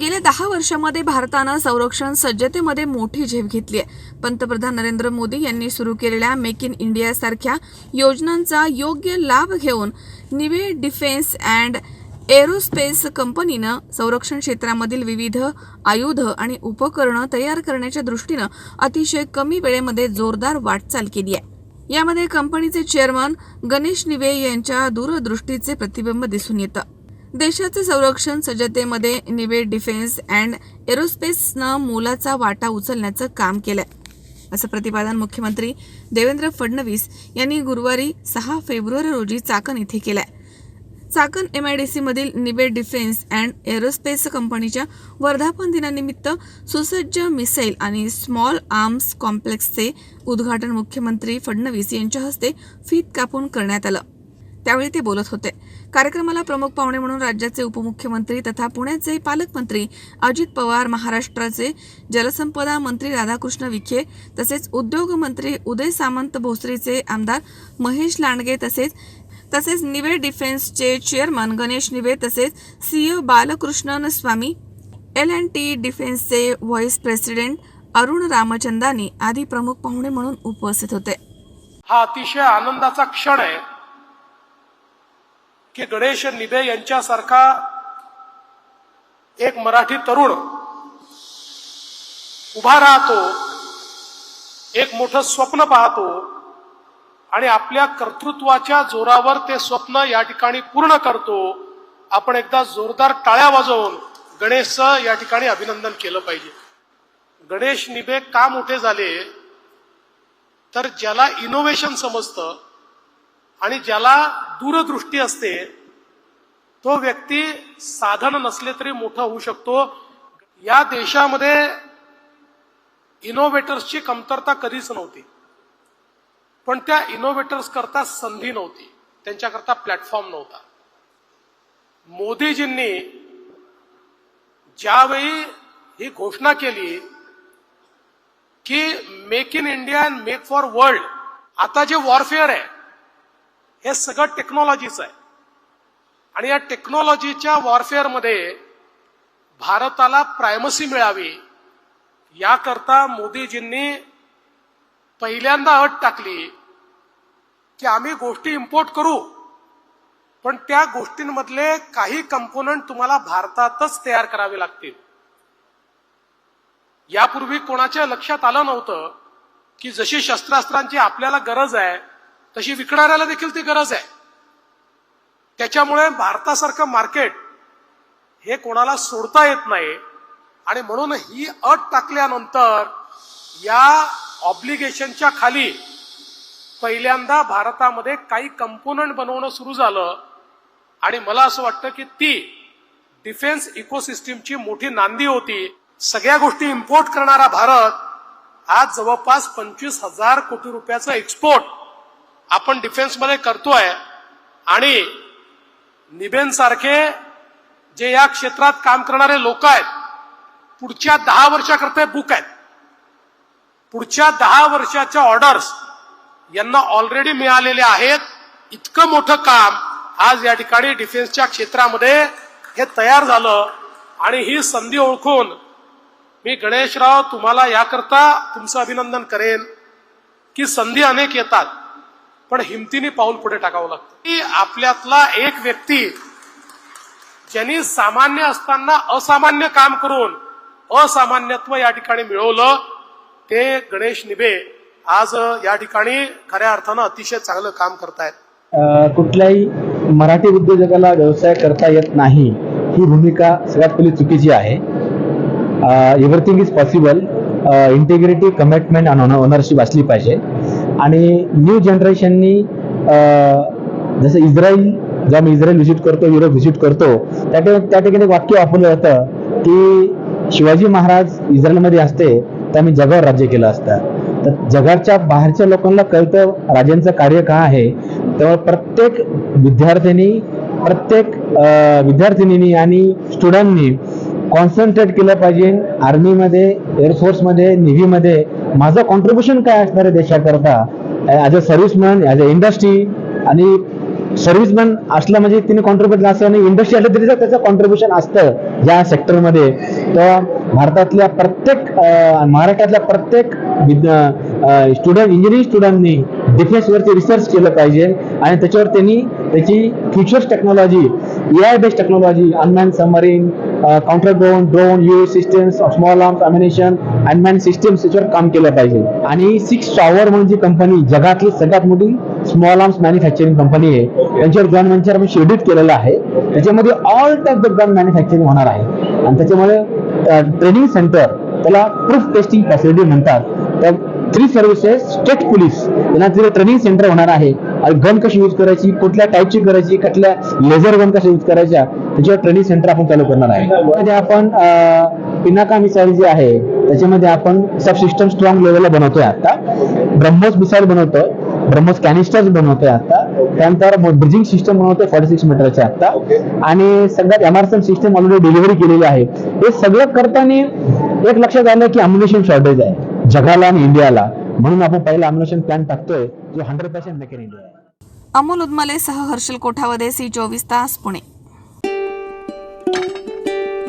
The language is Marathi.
गेल्या दहा वर्षामध्ये भारतानं संरक्षण सज्जतेमध्ये मोठी झेप घेतली आहे. पंतप्रधान नरेंद्र मोदी यांनी सुरू केलेल्या मेक इन इंडिया सारख्या योजनांचा योग्य लाभ घेऊन निवे डिफेन्स अँड एरोस्पेस कंपनीनं संरक्षण क्षेत्रामधील विविध आयुध आणि उपकरणं तयार करण्याच्या दृष्टीनं अतिशय कमी वेळेमध्ये जोरदार वाटचाल केली आहे. यामध्ये कंपनीचे चेअरमन गणेश निवे यांच्या दूरदृष्टीचे प्रतिबिंब दिसून येतं. देशाचे संरक्षण सज्जतेमध्ये निवे डिफेन्स अँड एरोस्पेसनं मोलाचा वाटा उचलण्याचं काम केलंय असं प्रतिपादन मुख्यमंत्री देवेंद्र फडणवीस यांनी गुरुवारी सहा फेब्रुवारी रोजी चाकण इथे आहे चाकण एम आय डी मधील निवे डिफेन्स अँड एरोस्पेस कंपनीच्या वर्धापन दिनानिमित्त सुसज्ज मिसाईल आणि स्मॉल आर्म्स कॉम्प्लेक्सचे उद्घाटन मुख्यमंत्री फडणवीस यांच्या हस्ते फीत कापून करण्यात आलं. त्यावेळी ते बोलत होते. कार्यक्रमाला प्रमुख पाहुणे म्हणून राज्याचे उपमुख्यमंत्री तथा पुण्याचे पालकमंत्री अजित पवार महाराष्ट्राचे जलसंपदा मंत्री राधाकृष्ण विखे तसेच उद्योग मंत्री उदय सामंत भोसरीचे आमदार महेश लांडगे तसेच तसेच निवे डिफेन्सचे चेअरमन गणेश निवे तसेच CO Balakrishnan Swami L and T डिफेन्सचे vice president Arun Ramchandani आदी प्रमुख पाहुणे म्हणून उपस्थित होते. हा अतिशय आनंदाचा क्षण आहे. की गणेश निबे यांच्यासारखा एक मराठी तरुण उभा राहतो एक मोठं स्वप्न पाहतो आणि आपल्या कर्तृत्वाच्या जोरावर ते स्वप्न या ठिकाणी पूर्ण करतो आपण एकदा जोरदार टाळ्या वाजवून गणेशचं या ठिकाणी अभिनंदन केलं पाहिजे. गणेश निबे का मोठे झाले? तर ज्याला इनोव्हेशन समजतं आणि ज्याला दूरदृष्टी असते तो व्यक्ती साधन नसले तरी मोठा होऊ शकतो. या देशामध्ये इनोव्हेटर्सची कमतरता कधीच नव्हती. पण त्या इनोव्हेटर्स करता संधी नव्हती. त्यांच्याकरता प्लॅटफॉर्म नव्हता. मोदीजींनी ज्यावेळी ही घोषणा केली की make in India and make for world आता जे वॉरफेअर आहे हे सगळं टेक्नॉलॉजीचं आहे. आणि या टेक्नॉलॉजीच्या वॉरफेअरमध्ये भारताला प्रायमसी मिळावी याकरता मोदीजींनी पहिल्यांदा अट टाकली की आम्ही गोष्टी इम्पोर्ट करू. पण त्या गोष्टींमधले काही कंपोनंट तुम्हाला भारतातच तयार करावे लागतील. यापूर्वी कोणाच्या लक्षात आलं नव्हतं की जशी शस्त्रास्त्रांची आपल्याला गरज आहे तशी विकणाऱ्याला देखील ती गरज आहे. त्याच्यामुळे भारतासारखं मार्केट हे कोणाला सोडता येत नाही. आणि म्हणून ही अट टाकल्यानंतर या ऑब्लिगेशनच्या खाली पहिल्यांदा भारतामध्ये काही कंपोनंट बनवणं सुरू झालं. आणि मला असं वाटतं की ती डिफेन्स इकोसिस्टीमची मोठी नांदी होती. सगळ्या गोष्टी इम्पोर्ट करणारा भारत आज जवळपास पंचवीस हजार कोटी रुपयाचं एक्सपोर्ट आपण डिफेन्समध्ये करतोय आणि निबेनसारखे जे या क्षेत्रात काम करणारे लोक आहेत पुढच्या दहा वर्षाकरता बुक आहेत. पुढच्या दहा वर्षाच्या ऑर्डर्स यांना ऑलरेडी मिळालेले आहेत. इतकं मोठं काम आज या ठिकाणी डिफेन्सच्या क्षेत्रामध्ये हे तयार झालं आणि ही संधी ओळखून मी गणेशराव तुम्हाला याकरता तुमचं अभिनंदन करेन की संधी अनेक येतात. पण हिमतीने पाऊल पुढे टाकावं लागतं. की आपल्यातला एक व्यक्ती ज्यांनी सामान्य असताना असामान्य काम करून असामान्यत्व या ठिकाणी मिळवलं ते गणेश निबे आज या ठिकाणी खऱ्या अर्थानं अतिशय चांगलं काम करतायत. कुठल्याही मराठी उद्योजकाला व्यवसाय करता येत नाही ही भूमिका सगळ्यात पहिली चुकीची आहे. Everything is possible integrity commitment आणि ओनरशिप असली पाहिजे. आणि न्यू जनरेशननी जसं इस्रायल जेव्हा मी इस्रायल व्हिजिट करतो युरोप व्हिजिट करतो त्या ठिकाणी त्या ठिकाणी एक वाक्य वापरलं जातं की शिवाजी महाराज इस्रायलमध्ये असते तर आम्ही जगावर राज्य केलं असतं. तर जगाच्या बाहेरच्या लोकांना कळतं राजांचं कार्य का आहे. तेव्हा प्रत्येक विद्यार्थ्यांनी प्रत्येक विद्यार्थिनींनी आणि स्टुडंटनी कॉन्सन्ट्रेट केलं पाहिजे आर्मीमध्ये एअरफोर्समध्ये नेव्हीमध्ये माझं कॉन्ट्रीब्युशन काय असणार आहे देशाकरता? As a serviceman as a industry आणि सर्व्हिसमॅन असलं म्हणजे तिने कॉन्ट्रीब्युट असं आणि इंडस्ट्री असलं तरी जर त्याचं कॉन्ट्रीब्युशन असतं या सेक्टरमध्ये तर भारतातल्या प्रत्येक महाराष्ट्रातल्या प्रत्येक स्टुडंट इंजिनिअरिंग स्टुडंटनी डिफेन्सवरती रिसर्च केलं पाहिजे आणि त्याच्यावर त्यांनी त्याची futures technology A I based technology unman submarine counter drone drone U systems small arms ammunition unman systems याच्यावर काम केलं पाहिजे. आणि सिक्स टॉवर म्हणून जी कंपनी जगातली सगळ्यात मोठी स्मॉल आर्म्स मॅन्युफॅक्चरिंग कंपनी आहे त्यांच्यावर जॉईन व्हेंचर आम्ही शेड्यूल केलेलं आहे. त्याच्यामध्ये all type of gun manufacturing होणार आहे. आणि त्याच्यामुळे ट्रेनिंग सेंटर त्याला प्रूफ टेस्टिंग फॅसिलिटी म्हणतात. तर थ्री सर्व्हिसेस स्टेट पोलीस यांना तिथे ट्रेनिंग सेंटर होणार आहे. आणि गन कशी यूज करायची कुठल्या टाईपची करायची कुठल्या लेझर गन कशा यूज करायच्या त्याच्यावर ट्रेनिंग सेंटर आपण चालू करणार आहे. त्यामध्ये आपण पिनाका मिसाईल जे आहे त्याच्यामध्ये आपण सब सिस्टम स्ट्रॉंग लेवलला बनवतोय आता. ब्रह्मोस मिसाईल बनवतोय ब्रह्मोस कॅनिस्टर्स बनवतोय आता. त्यानंतर ब्रिजिंग सिस्टम बनवतोय फॉर्टी सिक्स मीटरच्या आता आणि सगळ्यात एमआरसन सिस्टम ऑलरेडी डिलिव्हरी केलेली आहे. हे सगळं करताना एक लक्षात आलं की अम्युनेशन शॉर्टेज आहे. जगाला आणि इंडियाला. म्हणून आपण पहिला अम्युनेशन प्लॅन टाकतोय जो hundred percent make in India आहे. अमोल उदमले सह हर्षल कोठावदे सी चोवीस तास पुणे.